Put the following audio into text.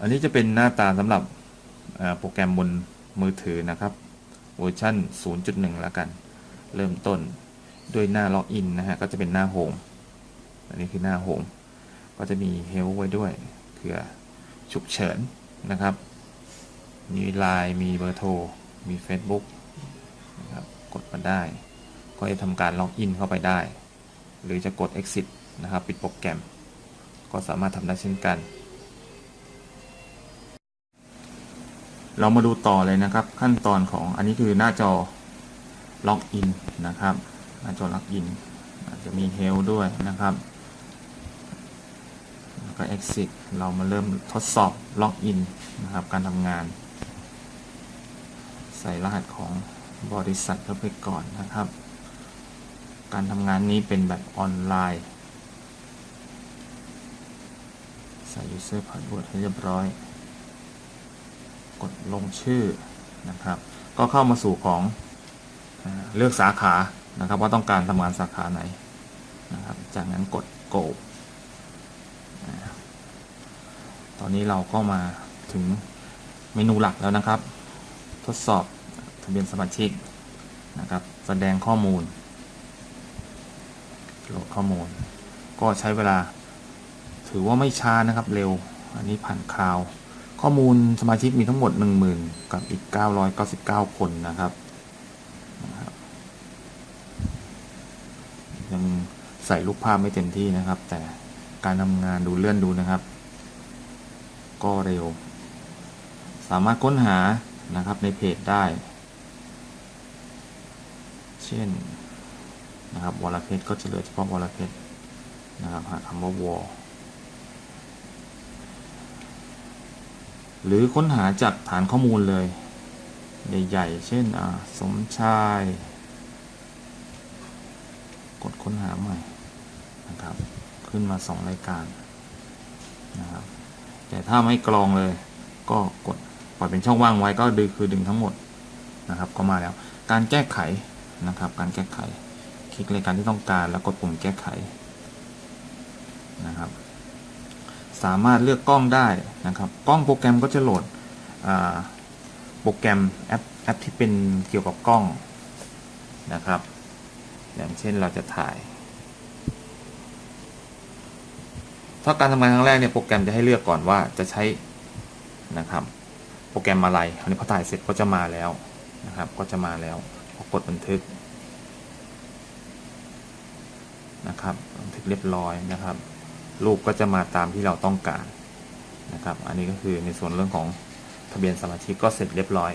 อันนี้จะเป็นหน้าตาสำหรับโปรแกรมบนมือถือนะครับเวอร์ชัน0.1 แล้วกัน เริ่มต้นด้วยหน้าล็อกอินนะฮะ ก็จะเป็นหน้าโฮม อันนี้คือหน้าโฮม ก็จะมีเฮลไว้ด้วยเผื่อฉุกเฉินนะครับ มีไลน์มีเบอร์โทร มี Facebook นะครับ กดมาได้ ก็จะทำการล็อกอินเข้าไปได้ หรือจะกด exit นะครับ ปิดโปรแกรม ก็สามารถทำได้เช่นกัน เรามาดูต่อเลยนะครับ ขั้นตอนของอันนี้คือหน้าจอล็อกอินนะครับ หน้าจอล็อกอินอาจจะมี Help ด้วยนะครับแล้วก็ Exit เรามาเริ่มทดสอบล็อกอินนะครับ การทำงาน ใส่รหัสของบริษัทเข้าไปก่อนนะครับ การทำงานนี้เป็นแบบออนไลน์ ใส่ user password ให้เรียบร้อย กดลงชื่อนะครับ ก็เข้ามาสู่ของเลือกสาขานะครับว่าต้องการทำงานสาขาไหนนะครับ จากนั้นกด go ตอนนี้เราก็มาถึงเมนูหลักแล้วนะครับ ทดสอบทะเบียนสมาชิกนะครับ แสดงข้อมูลโหลดข้อมูล ก็ใช้เวลาถือว่าไม่ช้านะครับเร็ว อันนี้ผ่านคราว ข้อมูลสมาชิกมีทั้งหมด 10,000 กับอีก 999 คนนะครับนะครับ ยังใส่รูปภาพไม่เต็มที่นะครับ แต่การทำงานดูเลื่อนดูนะครับ ก็เร็ว สามารถค้นหานะครับในเพจได้ เช่นนะครับวอลเพชรก็จะเหลือเฉพาะวอลเพชรนะครับหาคำว่าวอล หรือค้นหาจากฐานข้อมูลเลย ใหญ่ๆ เช่นสมชาย กดค้นหาใหม่นะครับ ขึ้นมาสองรายการนะครับแต่ถ้าไม่กรองเลย ก็กดปล่อยเป็นช่องว่างไว้ก็ดึงคือดึงทั้งหมดนะครับ ก็มาแล้ว การแก้ไขนะครับ การแก้ไข คลิกรายการที่ต้องการแล้วกดปุ่มแก้ไขนะครับ สามารถเลือกกล้องได้นะครับ กล้องโปรแกรมก็จะโหลดโปรแกรมแอปแอปที่เป็นเกี่ยวกับกล้องนะครับ อย่างเช่นเราจะถ่าย ถ้าการทำงานครั้งแรกเนี่ยโปรแกรมจะให้เลือกก่อนว่าจะใช้นะครับ โปรแกรมอะไรอันนี้พอถ่ายเสร็จก็จะมาแล้วนะครับ ก็จะมาแล้วพอกดบันทึกนะครับบันทึกเรียบร้อยนะครับ รูปก็จะมาตามที่เราต้องการนะครับ อันนี้ก็คือในส่วนเรื่องของทะเบียนสมาชิกก็เสร็จเรียบร้อย